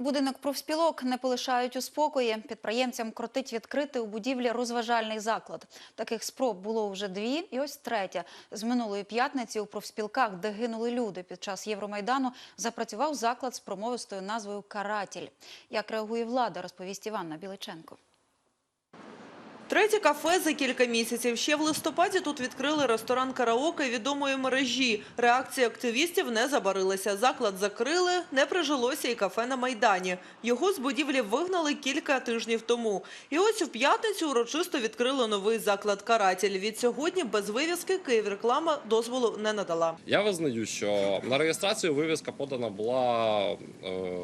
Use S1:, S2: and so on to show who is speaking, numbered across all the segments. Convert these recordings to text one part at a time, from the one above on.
S1: Будинок профспілок не полишають у спокої. Підприємцям кротить відкрити у будівлі розважальний заклад. Таких спроб було вже дві, і ось третя. З минулої п'ятниці у профспілках, де гинули люди під час Євромайдану, запрацював заклад з промовистою назвою Каратель. Як реагує влада, розповість Іванна Біличенко.
S2: Третє кафе за кілька місяців. Ще в листопаді тут відкрили ресторан караоке відомої мережі. Реакція активістів не забарилася. Заклад закрили, не прижилося і кафе на Майдані. Його з будівлі вигнали кілька тижнів тому. І ось у п'ятницю урочисто відкрили новий заклад «Каратель». Від сьогодні без вивіски «Київреклама» дозволу не надала.
S3: Я визнаю, що на реєстрацію вивіска подана була е,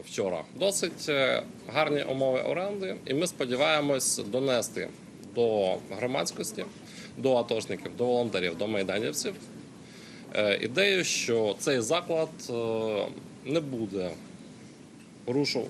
S3: вчора. Досить е, гарні умови оренди, і ми сподіваємось донести до громадськості, до атошників, до волонтерів, до майданівців е, ідею, що цей заклад е, не буде порушу-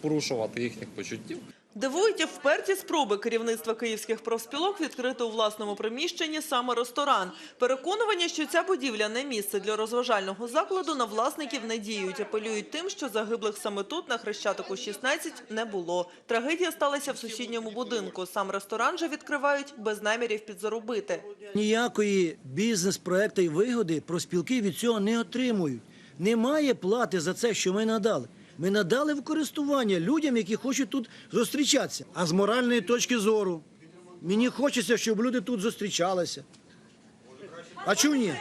S3: порушувати їхніх почуттів.
S2: Дивують і вперті спроби керівництва київських профспілок відкрити у власному приміщенні саме ресторан. Переконування, що ця будівля не місце для розважального закладу, на власників не діють. Апелюють тим, що загиблих саме тут, на Хрещатику 16, не було. Трагедія сталася в сусідньому будинку. Сам ресторан же відкривають без намірів підзаробити.
S4: Ніякої бізнес-проекту і вигоди профспілки від цього не отримують. Немає плати за це, що ми надали. Ми надали в користування людям, які хочуть тут зустрічатися. А з моральної точки зору мені хочеться, щоб люди тут зустрічалися. А чому ні?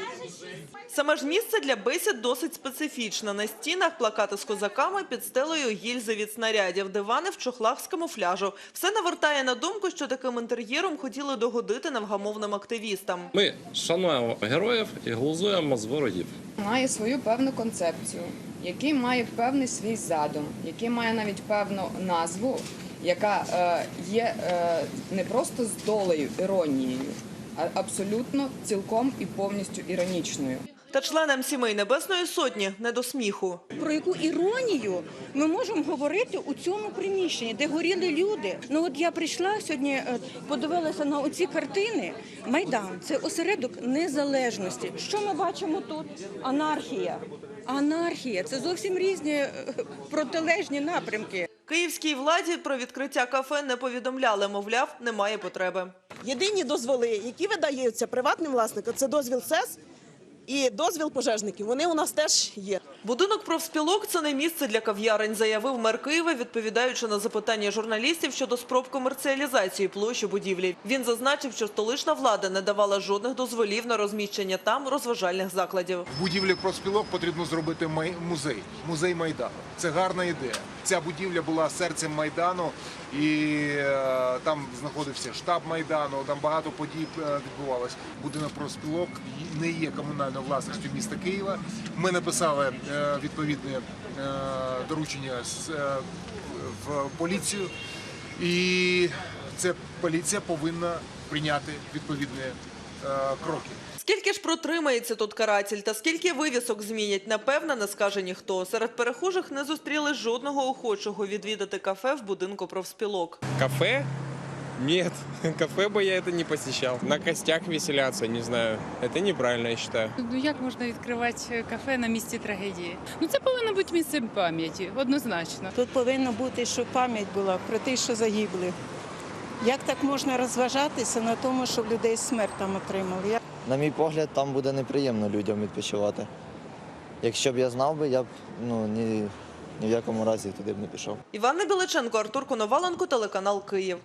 S2: Саме ж місце для бесід досить специфічне. На стінах плакати з козаками під стелею гільзи від снарядів, дивани в чохлах з камуфляжу. Все навертає на думку, що таким інтер'єром хотіли догодити невгамовним активістам.
S3: Ми шануємо героїв і глузуємо з ворогів.
S5: має свою певну концепцію, який має певний свій задум, який має навіть певну назву, яка е, є е, не просто з долею, іронією, а абсолютно цілком і повністю іронічною.
S2: Та членам сімей Небесної Сотні не до сміху.
S6: Про яку іронію ми можемо говорити у цьому приміщенні, де горіли люди. Ну от я прийшла сьогодні, е, подивилася на оці картини. Майдан це осередок незалежності. Що ми бачимо тут? Анархія. Анархія це зовсім різні е, протилежні напрямки.
S2: Київській владі про відкриття кафе не повідомляли, мовляв, немає потреби.
S7: Єдині дозволи, які видаються приватним власникам, це дозвіл СЕС і дозвіл пожежників. Вони у нас теж є.
S2: Будинок профспілок – це не місце для кав'ярень, заявив мер Києва, відповідаючи на запитання журналістів щодо спроб комерціалізації площі будівлі. Він зазначив, що столична влада не давала жодних дозволів на розміщення там розважальних закладів.
S8: В будівлі профспілок потрібно зробити май- музей, музей Майдану. Це гарна ідея. Ця будівля була серцем Майдану, і е, там знаходився штаб Майдану, там багато подій е, відбувалось. Будинок профспілок не є комунальною власністю міста Києва. Ми написали е, відповідне доручення з, в поліцію, і ця поліція повинна прийняти відповідні е, кроки.
S2: Скільки ж протримається тут каратель та скільки вивісок змінять, напевно, не скаже ніхто. Серед перехожих не зустріли жодного охочого відвідати кафе в будинку профспілок.
S9: Кафе? Нет, кафе бы я это не посещал. На костях веселяться, не знаю. Это неправильно, я считаю.
S10: Ну як можна відкривати кафе на місці трагедії? Ну це повинно бути місцем пам'яті, однозначно.
S6: Тут повинно бути, щоб пам'ять була про тих, що загибли. Як так можна розважатися на тому, щоб людей смерть там отримали? Я
S11: На мій погляд, там буде неприємно людям відпочивати. Якщо б я знав би, я б ну ні, ні в якому разі туди б не пішов.
S2: Іванна Небеличенко, Артур Коноваленко, телеканал Київ.